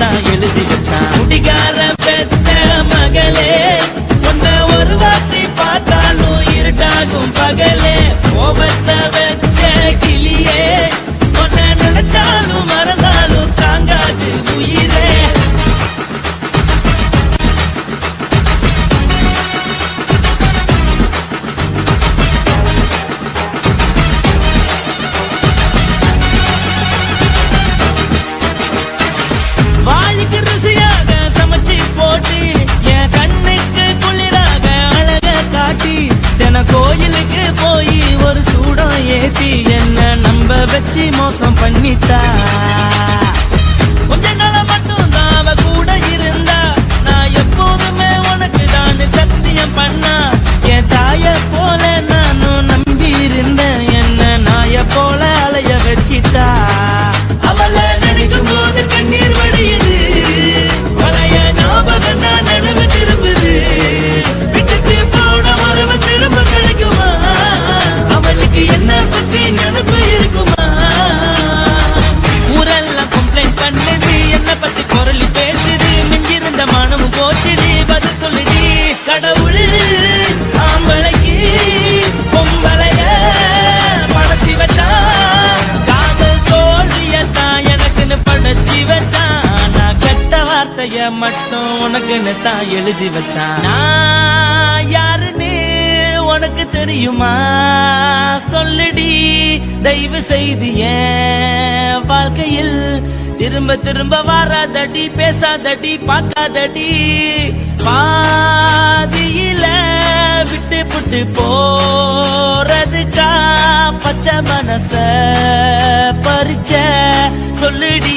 தான் எழுதி வச்சான். குடிகார பேர் கதைய மட்டும் உனக்குன்னு தான் எழுதி வச்சான். நான் யாருன்னு உனக்கு தெரியுமா? சொல்லுடி தயவு செய்து வாழ்க்கையில் திரும்ப திரும்ப வராதடி பேசாதடி பார்க்காதடி. பாதியில விட்டு புட்டு போறதுக்கா பச்சை மனச பறிச்ச சொல்லுடி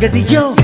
get it you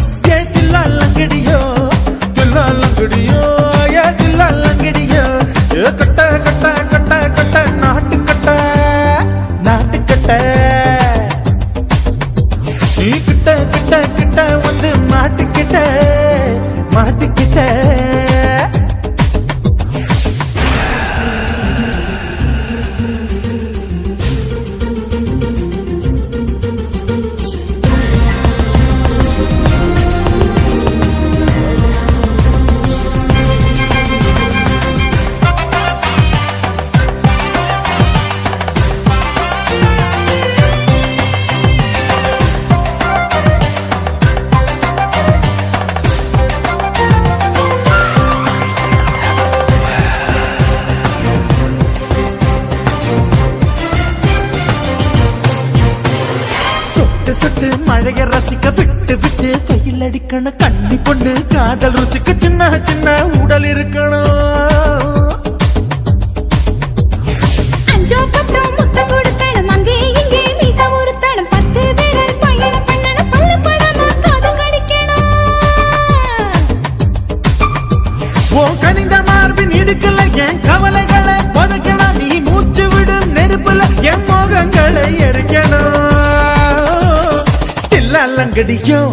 இருக்கணும். கண்ணி பொண்ணு காதல் ருசிக்கு சின்ன சின்ன உடல் இருக்கணும். கனிந்த மார்பின் இடுக்கல என் கவலைகளை பதுக்கணும். நீ மூச்சு விடும் நெருப்புல என் மோகங்களை எரிக்கணும். தில்லங்கடியும்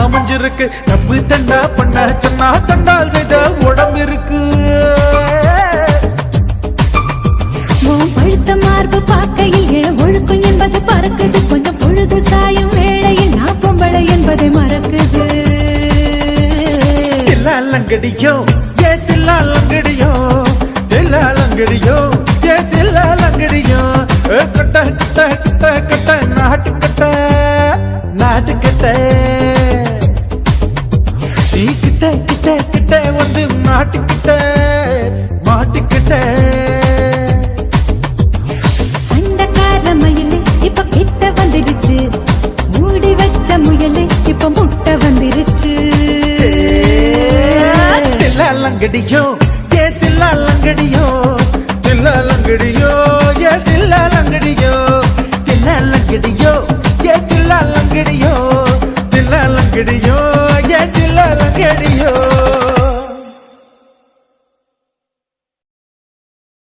பாஞ்சிருக்கு தப்பு தண்டா பண்ண சொன்னா தண்டால் செய்த உடம்பு இருக்கு பழுத்த மார்பு பார்க்கையில் ஒழுக்கம் என்பது பறக்குது. கொஞ்சம் பொழுது சாயும் வேளையில் நான் பொம்பளை என்பதை மறக்குது. தில்லாலங்கடியோ ஏ தில்லாலங்கடியோ தில்லாலங்கடியோ ஏ தில்லாலங்கடியோ கட்ட கட்ட கட்ட கட்ட நாட்டு கட்ட. மாட்டிக்கிட்ட மாட்டிக்கிட்ட. சண்டக்கார மயிலு இப்ப கிட்ட வந்துருச்சு. மூடி வச்ச முயலு இப்ப முட்டை வந்துருச்சு. தில்லாலங்கடியோ ஏ தில்லாலங்கடியோ தில்லாலங்கடியோ ஏ தில்லாலங்கடியோ தில்லாலங்கடியோ